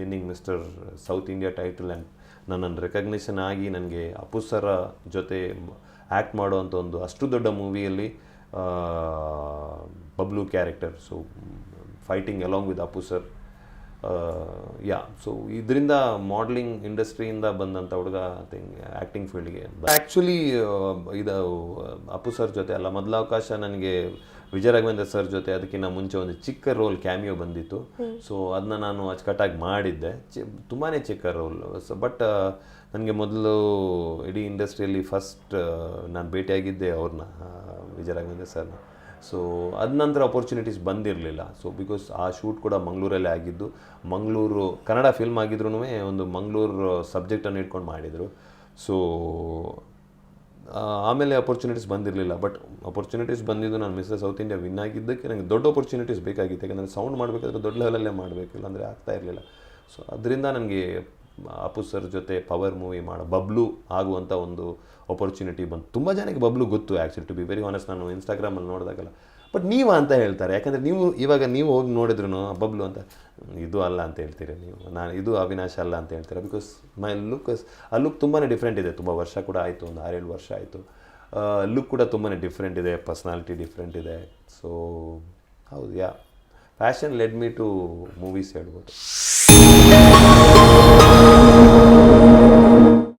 Winning mister south India title and ನನ್ನನ್ನು recognition ಆಗಿ ನನಗೆ ಅಪ್ಪು ಸರ ಜೊತೆ ಆ್ಯಕ್ಟ್ ಮಾಡುವಂಥ ಒಂದು ಅಷ್ಟು ದೊಡ್ಡ ಮೂವಿಯಲ್ಲಿ Bablu character. So fighting along with Appu sir yeah so ಇದರಿಂದ ಮಾಡಲಿಂಗ್ ಇಂಡಸ್ಟ್ರಿಯಿಂದ ಬಂದಂಥ ಹುಡುಗ ಥಿಂಗ್ ಆ್ಯಕ್ಟಿಂಗ್ ಫೀಲ್ಡ್ಗೆ ಆ್ಯಕ್ಚುಲಿ ಇದು ಅಪ್ಪು ಸರ್ ಜೊತೆ ಅಲ್ಲ ಮೊದಲ ಅವಕಾಶ ನನಗೆ ವಿಜಯ ರಾಘವೇಂದ್ರ ಸರ್ ಜೊತೆ ಅದಕ್ಕಿಂತ ಮುಂಚೆ ಒಂದು ಚಿಕ್ಕ ರೋಲ್ ಕ್ಯಾಮಿಯೋ ಬಂದಿತ್ತು. ಸೊ ಅದನ್ನ ನಾನು ಅಚ್ಚುಕಟ್ಟಾಗಿ ಮಾಡಿದ್ದೆ. ಚಿ ತುಂಬಾ ಚಿಕ್ಕ ರೋಲ್ ಸೊ ಬಟ್ ನನಗೆ ಮೊದಲು ಇಡೀ ಇಂಡಸ್ಟ್ರಿಯಲ್ಲಿ ಫಸ್ಟ್ ನಾನು ಭೇಟಿಯಾಗಿದ್ದೆ ಅವ್ರನ್ನ ವಿಜಯ ರಾಘವೇಂದ್ರ ಸರ್ನ ಸೊ ಅದ ನಂತರ ಅಪರ್ಚುನಿಟೀಸ್ ಬಂದಿರಲಿಲ್ಲ. ಸೊ ಬಿಕಾಸ್ ಆ ಶೂಟ್ ಕೂಡ ಮಂಗಳೂರಲ್ಲೇ ಆಗಿದ್ದು, ಮಂಗಳೂರು ಕನ್ನಡ ಫಿಲ್ಮ್ ಆಗಿದ್ರೂ ಒಂದು ಮಂಗಳೂರು ಸಬ್ಜೆಕ್ಟನ್ನು ಇಟ್ಕೊಂಡು ಮಾಡಿದರು. ಸೊ ಆಮೇಲೆ ಅಪರ್ಚುನಿಟೀಸ್ ಬಂದಿರಲಿಲ್ಲ. ಬಟ್ ಅಪರ್ಚುನಿಟೀಸ್ ಬಂದಿದ್ದು ನಾನು ಮಿಸ್ಟರ್ ಸೌತ್ ಇಂಡಿಯಾ ವಿನ್ ಆಗಿದ್ದಕ್ಕೆ ನನಗೆ ದೊಡ್ಡ ಅಪರ್ಚುನಿಟೀಸ್ ಬೇಕಾಗಿತ್ತು. ಯಾಕಂದರೆ ಸೌಂಡ್ ಮಾಡಬೇಕಾದ್ರೆ ದೊಡ್ಡ ಲೆವೆಲಲ್ಲೇ ಮಾಡಬೇಕಿಲ್ಲ ಅಂದರೆ ಆಗ್ತಾ ಇರಲಿಲ್ಲ. ಸೊ ಅದರಿಂದ ನನಗೆ ಅಪ್ಪು ಸರ್ ಜೊತೆ ಪವರ್ ಮೂವಿ ಮಾಡೋ, ಬಬ್ಲು ಆಗುವಂಥ ಒಂದು ಅಪರ್ಚುನಿಟಿ ಬಂತು. ತುಂಬ ಜನಕ್ಕೆ ಬಬ್ಲು ಗೊತ್ತು actually to be very honest ನಾನು ಇನ್ಸ್ಟಾಗ್ರಾಮಲ್ಲಿ ನೋಡಿದಾಗಲ್ಲ. ಬಟ್ ನೀವು ಅಂತ ಹೇಳ್ತಾರೆ. ಯಾಕಂದರೆ ನೀವು ಇವಾಗ ನೀವು ಹೋಗಿ ನೋಡಿದ್ರು ಬಬ್ಲು ಅಂತ, ಇದು ಅಲ್ಲ ಅಂತ ಹೇಳ್ತೀರಿ ನೀವು. ನಾನು ಇದು ಅವಿನಾಶ ಅಲ್ಲ ಅಂತ ಹೇಳ್ತೀರಾ. ಬಿಕಾಸ್ ಮೈ ಲುಕ್ ಆ ಲುಕ್ ತುಂಬಾ ಡಿಫ್ರೆಂಟ್ ಇದೆ. ತುಂಬ ವರ್ಷ ಕೂಡ ಆಯಿತು, ಒಂದು ಆರೇಳು ವರ್ಷ ಆಯಿತು. ಲುಕ್ ಕೂಡ ತುಂಬಾ ಡಿಫ್ರೆಂಟ್ ಇದೆ ಪರ್ಸ್ನಾಲಿಟಿ ಡಿಫ್ರೆಂಟ್ ಇದೆ. ಸೊ ಹೌದು yeah fashion led me to movies ಹೇಳ್ಬೋದು.